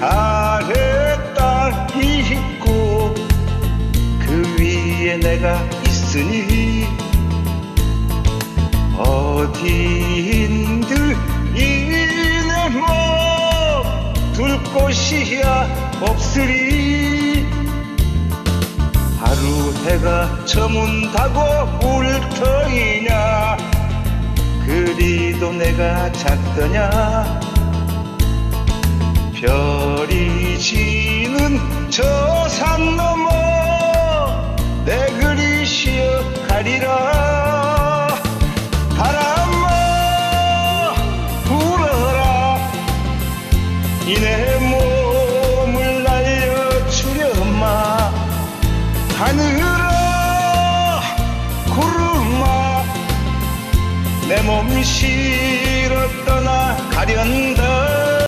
아래 땅이 있고 그 위에 내가 있으니 어디인들 이내 몸둘 곳이야 없으리. 하루 해가 저문다고 울 터이냐. 그리도 내가 작더냐. 저 산 너머 내 그리 쉬어 가리라. 바람아 불어라. 이내 몸을 날려주려마 하늘아 구름아. 내몸 실어 떠나 가련다